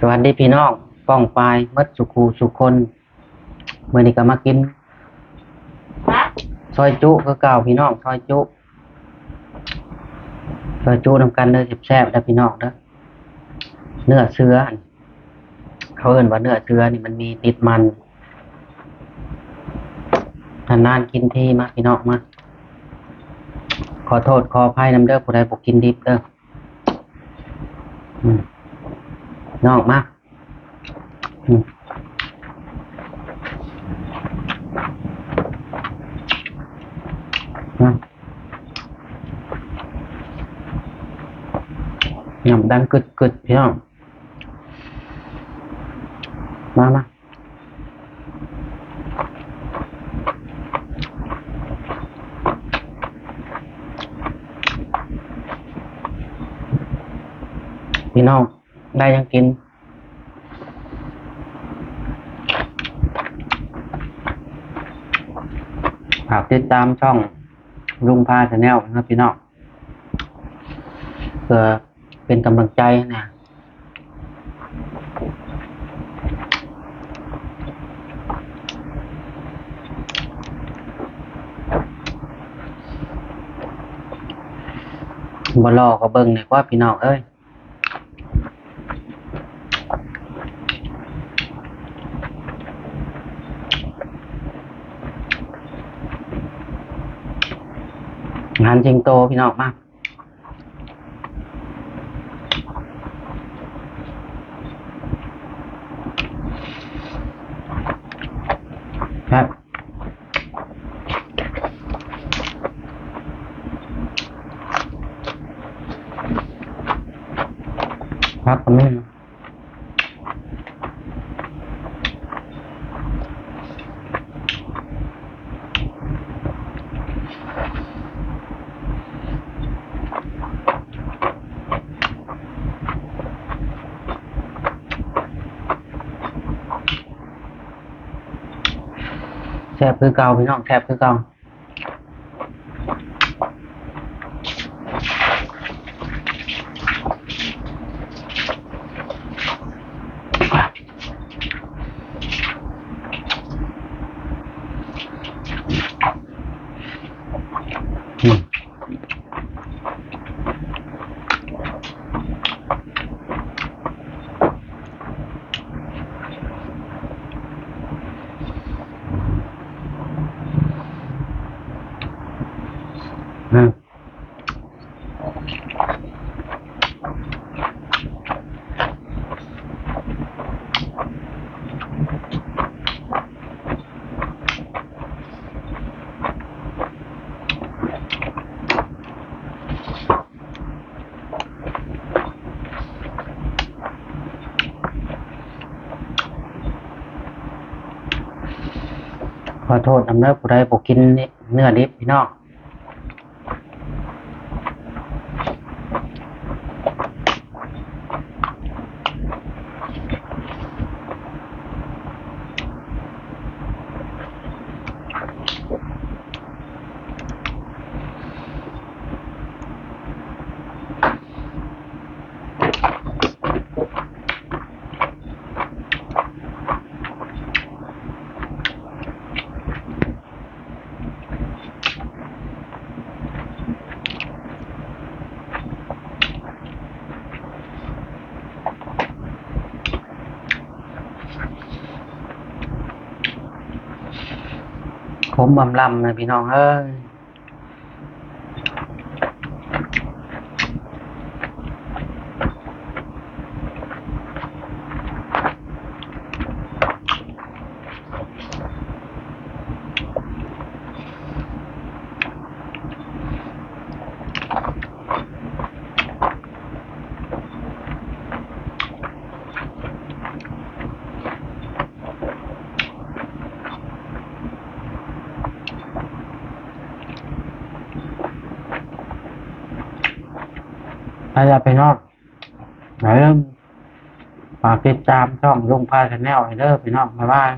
สวัสดีพี่น้องป้องปลายมัดสุขูสุคนเมื่อนี้ก็มากินซอยจุก็เก่าพี่น้องซอยจุซอยจุนำกันเด้อแซ่บๆแล้วพี่น้องเด้อเนื้อเสืออั่นเขาเอ่นว่าเนื้อเสือนี่มันมีติดมันนานๆกินที่มาพี่น้องมาขอโทษขออภัยนำเด้อผู้ใดบ่กินดิบเด้ออืม นอกมาอืมนะยำดังกึดกึดพี่น้องมามาพี่น้อง ได้ยังกิน ฝากติดตามช่องลุงพาชาแนลนะครับพี่น้องเพื่อเป็นกำลังใจนะบลอก็เบิ่งเนี่ยว่าพี่น้องเอ้ย งานจริงโตพี่น้องมากครับครับผมนี่ แซ่บคือเก่าพี่น้องแซ่บคือเก่า อืมขอโทษนำเนื้อผู้ใดบกินเนื้อดิบพี่น้อง ผมบำลำนะพี่น้องเอ้ย ถ้าจะไปนอกไหนเริ่มฝากติดตามช่องลุงพาชาแนลไอเดอร์ไปนอกมาบ้าง